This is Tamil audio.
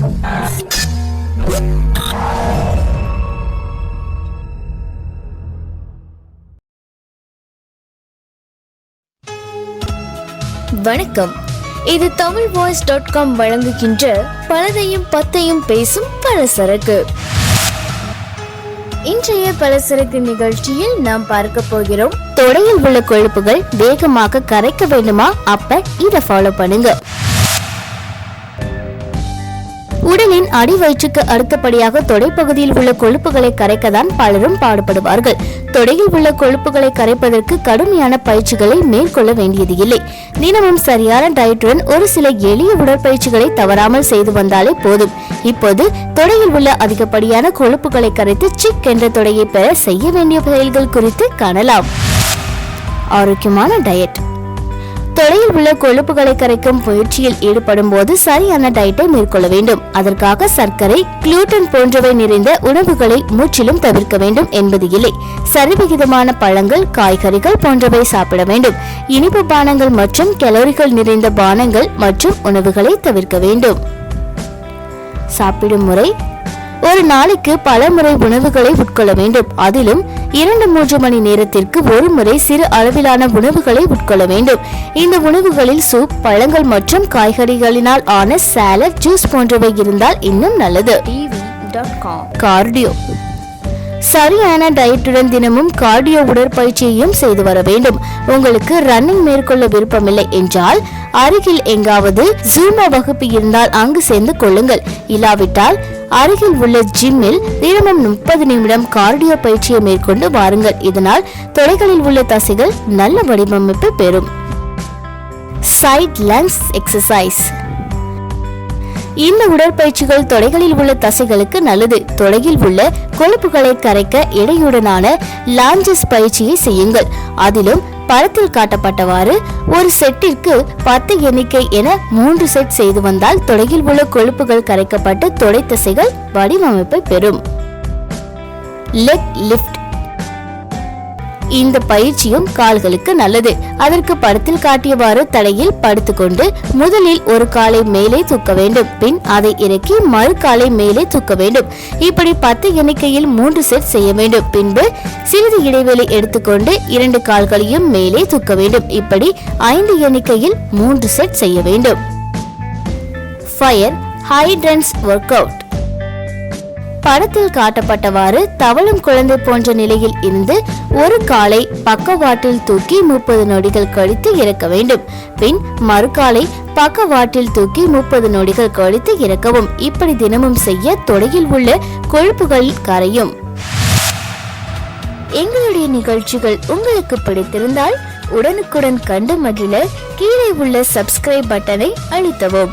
வணக்கம். இது தமிழ் வாய்ஸ் டாட் காம் வழங்குகின்ற பலதையும் பத்தையும் பேசும் பலசரக்கு. இன்றைய பலசரக்கு நிகழ்ச்சியில் நாம் பார்க்க போகிறோம். தொடையில் உள்ள கொழுப்புகள் வேகமாக கரைக்க வேண்டுமா? அப்ப இதை ஃபாலோ பண்ணுங்க. உடலின் அடி வயிற்றுக்கு அடுத்தபடியாக தொடைப்பகுதியில் உள்ள கொழுப்புகளை கரைக்கதான் பலரும் பாடுபடுவார்கள். தொடையில் உள்ள கொழுப்புகளை கரைப்பதற்கு கடுமையான பயிற்சிகளை மேற்கொள்ள வேண்டியது இல்லை. தினமும் சரியான டயட்டுடன் ஒரு சில எளிய உடற்பயிற்சிகளை தவறாமல் செய்து வந்தாலே போதும். இப்போது தொடையில் உள்ள அதிகப்படியான கொழுப்புகளை கரைத்து சிக் என்ற தொடையை பெற செய்ய வேண்டிய செயல்கள் குறித்து காணலாம். ஆரோக்கியமான டயட் தொடையில் உள்ள கொழுப்புகளை கரைக்கும் முயற்சியில் ஈடுபடும் போது சரியான டயட்டை மேற்கொள்ள வேண்டும். அதற்காக சர்க்கரை குளூட்டன் போன்றவை நிறைந்த உணவுகளை முற்றிலும் தவிர்க்க வேண்டும் என்பது இல்லை. சரிவிகிதமான பழங்கள் காய்கறிகள் போன்றவை சாப்பிட வேண்டும். இனிப்பு பானங்கள் மற்றும் கலோரிகள் நிறைந்த பானங்கள் மற்றும் உணவுகளை தவிர்க்க வேண்டும். சாப்பிடும் முறை ஒரு நாளைக்கு பல முறை உணவுகளை உட்கொள்ள வேண்டும். அதிலும் இரண்டு மூன்று மணி நேரத்திற்கு ஒரு முறை சிறு அளவிலான உணவுகளை உட்கொள்ள வேண்டும். இந்த உணவுகளில் சூப் பழங்கள் மற்றும் காய்கறிகளினால் ஆன சாலட் ஜூஸ் போன்றவை இருந்தால் இன்னும் நல்லது. கார்டியோ சரியான டயட்டுடன் தினமும் கார்டியோ உடற்பயிற்சியையும் செய்து வர வேண்டும். உங்களுக்கு ரன்னிங் மேற்கொள்ள விருப்பமில்லை என்றால் அருகில் எங்காவது ஜூமா வகுப்பு இருந்தால் அங்கு சேர்ந்து கொள்ளுங்கள். இல்லாவிட்டால் அருகில் உள்ள ஜிம்மில் தினமும் முப்பது நிமிடம் கார்டியோ பயிற்சியை மேற்கொண்டு வாருங்கள். இதனால் தொடைகளில் உள்ள தசைகள் நல்ல வடிவமைப்பு பெறும். சைட் லங்ஸ் எக்ஸசைஸ் இந்த உடற்பயிற்சிகள் தொடைகளில் உள்ள தசைகளுக்கு நல்லது. தொடையில் உள்ள கொழுப்புகளை கரைக்க இடையுடனான லாஞ்சஸ் பயிற்சியை செய்யுங்கள். அதிலும் படத்தில் காட்டப்பட்டவாறு ஒரு செட்டிற்கு பத்து எண்ணிக்கை என மூன்று செட் செய்து வந்தால் தொடையில் உள்ள கொழுப்புகள் கரைக்கப்பட்டு தொடை தசைகள் வடிவமைப்பை பெறும். லெக் லிஃப்ட் இந்த பயிற்சியும் கால்களுக்கு நல்லது. அதற்கு படத்தில் காட்டியவாறு தடையில் படுத்துக்கொண்டு முதலில் ஒரு காலை மேலே தூக்க வேண்டும். பின் அதை இறக்கி மறு காலை மேலே தூக்க வேண்டும். இப்படி பத்து எண்ணிக்கையில் மூன்று செட் செய்ய வேண்டும். பின்பு சிறிது இடைவெளி எடுத்துக்கொண்டு இரண்டு கால்களையும் மேலே தூக்க வேண்டும். இப்படி ஐந்து எண்ணிக்கையில் மூன்று செட் செய்ய வேண்டும். ஃபயர் ஹைட்ரன்ஸ் ஒர்க் அவுட் படத்தில் காட்டப்பட்டவாறு தவளும் குழந்தை போன்ற நிலையில் இருந்து ஒரு காலை பக்கவாட்டில் தூக்கி முப்பது நொடிகள் கழித்து இறக்க வேண்டும். பின் மறுகாலை பக்கவாட்டில் தூக்கி முப்பது நொடிகள் கழித்து இறக்கவும். இப்படி தினமும் செய்ய தொடையில் உள்ள கொழுப்புகள் கரையும். எங்களுடைய நிகழ்ச்சிகள் உங்களுக்கு பிடித்திருந்தால் உடனுக்குடன் கண்டு மகிழ கீழே உள்ள சப்ஸ்கிரைப் பட்டனை அழுத்தவும்.